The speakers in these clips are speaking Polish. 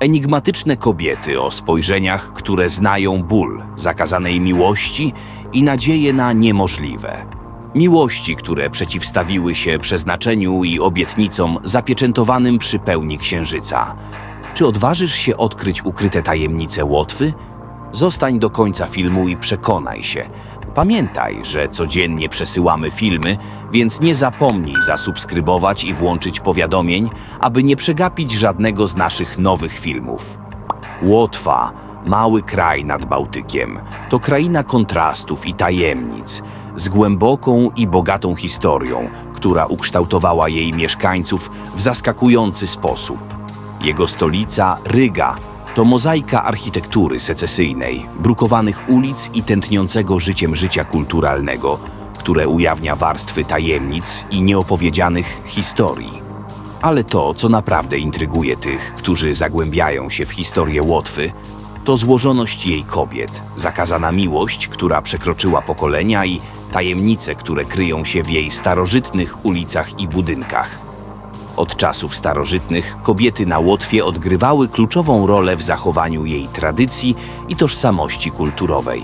enigmatyczne kobiety o spojrzeniach, które znają ból, zakazanej miłości i nadzieję na niemożliwe. Miłości, które przeciwstawiły się przeznaczeniu i obietnicom zapieczętowanym przy pełni księżyca. Czy odważysz się odkryć ukryte tajemnice Łotwy? Zostań do końca filmu i przekonaj się. Pamiętaj, że codziennie przesyłamy filmy, więc nie zapomnij zasubskrybować i włączyć powiadomień, aby nie przegapić żadnego z naszych nowych filmów. Łotwa, mały kraj nad Bałtykiem, to kraina kontrastów i tajemnic, z głęboką i bogatą historią, która ukształtowała jej mieszkańców w zaskakujący sposób. Jego stolica, Ryga, to mozaika architektury secesyjnej, brukowanych ulic i tętniącego życiem życia kulturalnego, które ujawnia warstwy tajemnic i nieopowiedzianych historii. Ale to, co naprawdę intryguje tych, którzy zagłębiają się w historię Łotwy, to złożoność jej kobiet, zakazana miłość, która przekroczyła pokolenia i tajemnice, które kryją się w jej starożytnych ulicach i budynkach. Od czasów starożytnych kobiety na Łotwie odgrywały kluczową rolę w zachowaniu jej tradycji i tożsamości kulturowej.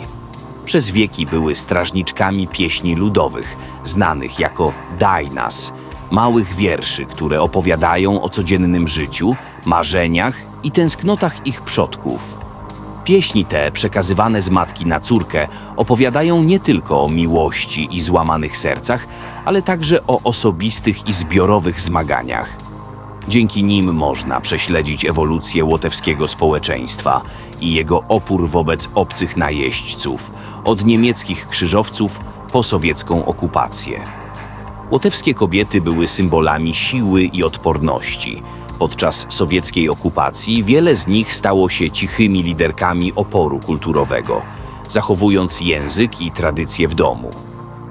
Przez wieki były strażniczkami pieśni ludowych, znanych jako dajnas, małych wierszy, które opowiadają o codziennym życiu, marzeniach i tęsknotach ich przodków. Pieśni te, przekazywane z matki na córkę, opowiadają nie tylko o miłości i złamanych sercach, ale także o osobistych i zbiorowych zmaganiach. Dzięki nim można prześledzić ewolucję łotewskiego społeczeństwa i jego opór wobec obcych najeźdźców, od niemieckich krzyżowców po sowiecką okupację. Łotewskie kobiety były symbolami siły i odporności. Podczas sowieckiej okupacji wiele z nich stało się cichymi liderkami oporu kulturowego, zachowując język i tradycje w domu.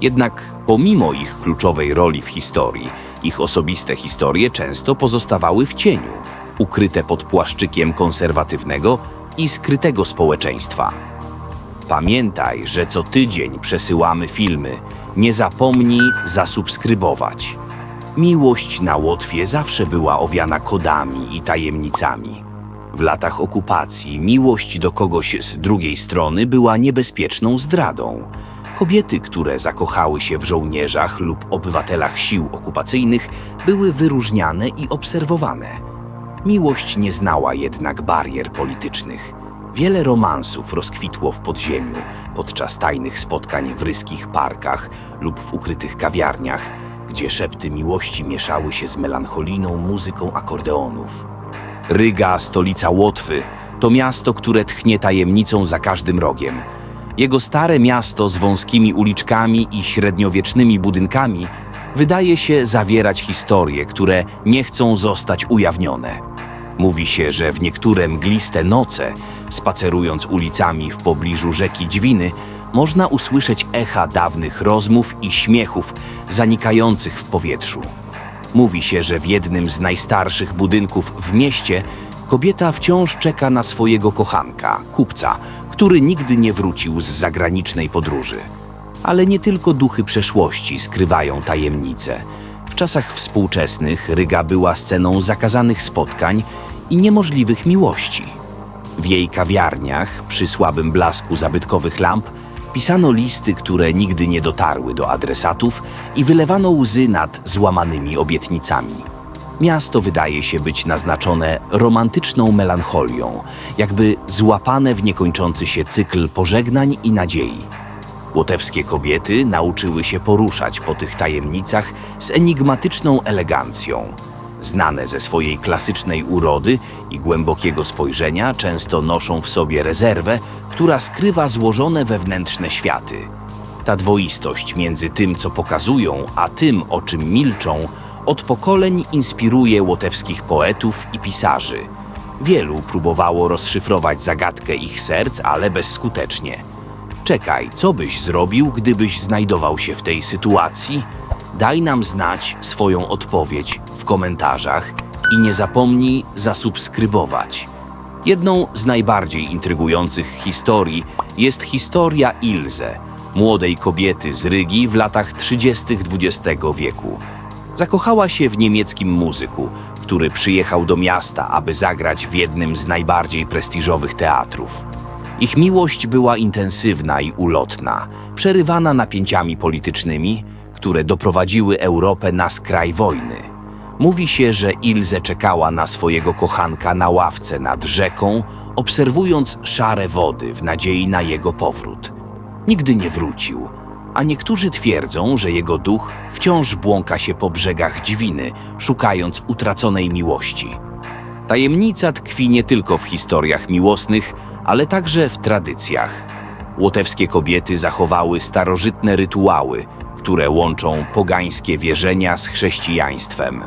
Jednak pomimo ich kluczowej roli w historii, ich osobiste historie często pozostawały w cieniu, ukryte pod płaszczykiem konserwatywnego i skrytego społeczeństwa. Pamiętaj, że co tydzień przesyłamy filmy. Nie zapomnij zasubskrybować. Miłość na Łotwie zawsze była owiana kodami i tajemnicami. W latach okupacji miłość do kogoś z drugiej strony była niebezpieczną zdradą. Kobiety, które zakochały się w żołnierzach lub obywatelach sił okupacyjnych, były wyróżniane i obserwowane. Miłość nie znała jednak barier politycznych. Wiele romansów rozkwitło w podziemiu podczas tajnych spotkań w ryskich parkach lub w ukrytych kawiarniach, gdzie szepty miłości mieszały się z melancholijną muzyką akordeonów. Ryga, stolica Łotwy, to miasto, które tchnie tajemnicą za każdym rogiem. Jego stare miasto z wąskimi uliczkami i średniowiecznymi budynkami wydaje się zawierać historie, które nie chcą zostać ujawnione. Mówi się, że w niektóre mgliste noce, spacerując ulicami w pobliżu rzeki Dźwiny, można usłyszeć echa dawnych rozmów i śmiechów zanikających w powietrzu. Mówi się, że w jednym z najstarszych budynków w mieście kobieta wciąż czeka na swojego kochanka, kupca, który nigdy nie wrócił z zagranicznej podróży. Ale nie tylko duchy przeszłości skrywają tajemnice. W czasach współczesnych Ryga była sceną zakazanych spotkań i niemożliwych miłości. W jej kawiarniach, przy słabym blasku zabytkowych lamp, pisano listy, które nigdy nie dotarły do adresatów i wylewano łzy nad złamanymi obietnicami. Miasto wydaje się być naznaczone romantyczną melancholią, jakby złapane w niekończący się cykl pożegnań i nadziei. Łotewskie kobiety nauczyły się poruszać po tych tajemnicach z enigmatyczną elegancją. Znane ze swojej klasycznej urody i głębokiego spojrzenia, często noszą w sobie rezerwę, która skrywa złożone wewnętrzne światy. Ta dwoistość między tym, co pokazują, a tym, o czym milczą, od pokoleń inspiruje łotewskich poetów i pisarzy. Wielu próbowało rozszyfrować zagadkę ich serc, ale bezskutecznie. Czekaj, co byś zrobił, gdybyś znajdował się w tej sytuacji? Daj nam znać swoją odpowiedź w komentarzach i nie zapomnij zasubskrybować. Jedną z najbardziej intrygujących historii jest historia Ilze, młodej kobiety z Rygi w latach 30. XX wieku. Zakochała się w niemieckim muzyku, który przyjechał do miasta, aby zagrać w jednym z najbardziej prestiżowych teatrów. Ich miłość była intensywna i ulotna, przerywana napięciami politycznymi, które doprowadziły Europę na skraj wojny. Mówi się, że Ilze czekała na swojego kochanka na ławce nad rzeką, obserwując szare wody w nadziei na jego powrót. Nigdy nie wrócił, a niektórzy twierdzą, że jego duch wciąż błąka się po brzegach Dźwiny, szukając utraconej miłości. Tajemnica tkwi nie tylko w historiach miłosnych, ale także w tradycjach. Łotewskie kobiety zachowały starożytne rytuały, które łączą pogańskie wierzenia z chrześcijaństwem.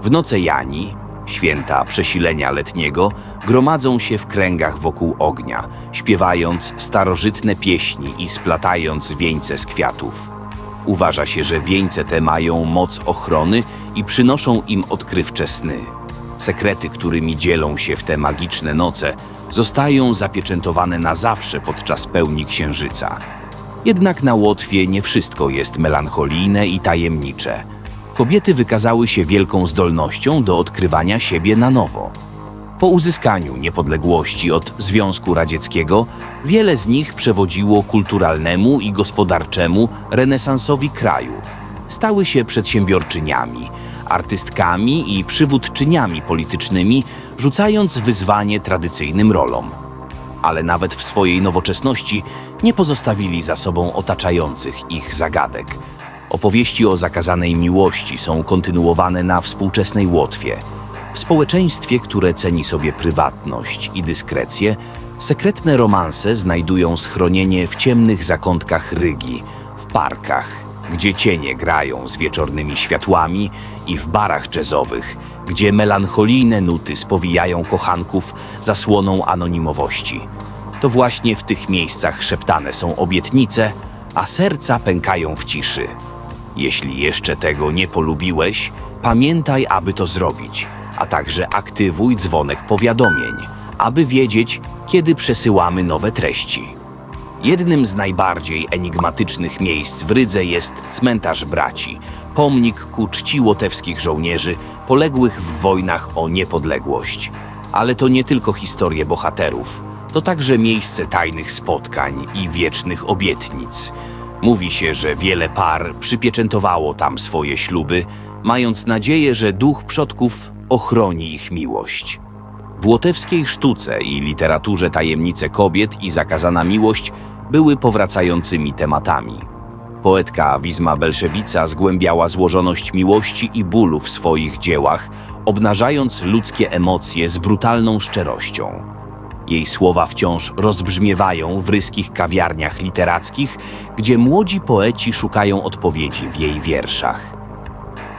W noce Jani, święta przesilenia letniego, gromadzą się w kręgach wokół ognia, śpiewając starożytne pieśni i splatając wieńce z kwiatów. Uważa się, że wieńce te mają moc ochrony i przynoszą im odkrywcze sny. Sekrety, którymi dzielą się w te magiczne noce, zostają zapieczętowane na zawsze podczas pełni księżyca. Jednak na Łotwie nie wszystko jest melancholijne i tajemnicze. Kobiety wykazały się wielką zdolnością do odkrywania siebie na nowo. Po uzyskaniu niepodległości od Związku Radzieckiego, wiele z nich przewodziło kulturalnemu i gospodarczemu renesansowi kraju. Stały się przedsiębiorczyniami, artystkami i przywódczyniami politycznymi, rzucając wyzwanie tradycyjnym rolom. Ale nawet w swojej nowoczesności nie pozostawili za sobą otaczających ich zagadek. Opowieści o zakazanej miłości są kontynuowane na współczesnej Łotwie. W społeczeństwie, które ceni sobie prywatność i dyskrecję, sekretne romanse znajdują schronienie w ciemnych zakątkach Rygi, w parkach, gdzie cienie grają z wieczornymi światłami i w barach jazzowych, gdzie melancholijne nuty spowijają kochanków zasłoną anonimowości. To właśnie w tych miejscach szeptane są obietnice, a serca pękają w ciszy. Jeśli jeszcze tego nie polubiłeś, pamiętaj, aby to zrobić, a także aktywuj dzwonek powiadomień, aby wiedzieć, kiedy przesyłamy nowe treści. Jednym z najbardziej enigmatycznych miejsc w Rydze jest cmentarz braci, pomnik ku czci łotewskich żołnierzy poległych w wojnach o niepodległość. Ale to nie tylko historie bohaterów, to także miejsce tajnych spotkań i wiecznych obietnic. Mówi się, że wiele par przypieczętowało tam swoje śluby, mając nadzieję, że duch przodków ochroni ich miłość. W łotewskiej sztuce i literaturze tajemnice kobiet i zakazana miłość były powracającymi tematami. Poetka Wizma Belszewica zgłębiała złożoność miłości i bólu w swoich dziełach, obnażając ludzkie emocje z brutalną szczerością. Jej słowa wciąż rozbrzmiewają w ryskich kawiarniach literackich, gdzie młodzi poeci szukają odpowiedzi w jej wierszach.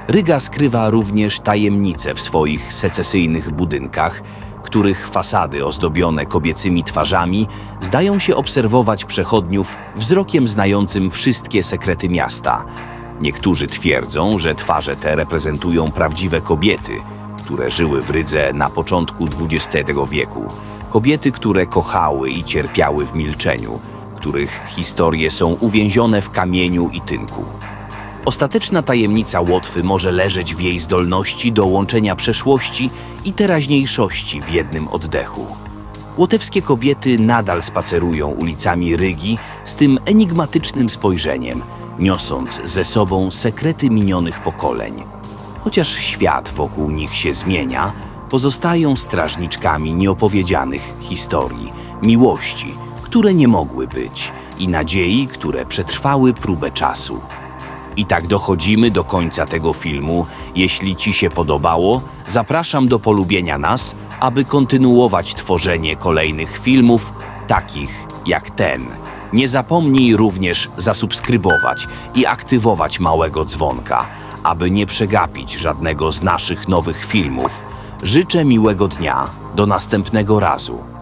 Ryga skrywa również tajemnice w swoich secesyjnych budynkach, których fasady ozdobione kobiecymi twarzami zdają się obserwować przechodniów wzrokiem znającym wszystkie sekrety miasta. Niektórzy twierdzą, że twarze te reprezentują prawdziwe kobiety, które żyły w Rydze na początku XX wieku. Kobiety, które kochały i cierpiały w milczeniu, których historie są uwięzione w kamieniu i tynku. Ostateczna tajemnica Łotwy może leżeć w jej zdolności do łączenia przeszłości i teraźniejszości w jednym oddechu. Łotewskie kobiety nadal spacerują ulicami Rygi z tym enigmatycznym spojrzeniem, niosąc ze sobą sekrety minionych pokoleń. Chociaż świat wokół nich się zmienia, pozostają strażniczkami nieopowiedzianych historii, miłości, które nie mogły być i nadziei, które przetrwały próbę czasu. I tak dochodzimy do końca tego filmu. Jeśli Ci się podobało, zapraszam do polubienia nas, aby kontynuować tworzenie kolejnych filmów, takich jak ten. Nie zapomnij również zasubskrybować i aktywować małego dzwonka, aby nie przegapić żadnego z naszych nowych filmów. Życzę miłego dnia. Do następnego razu.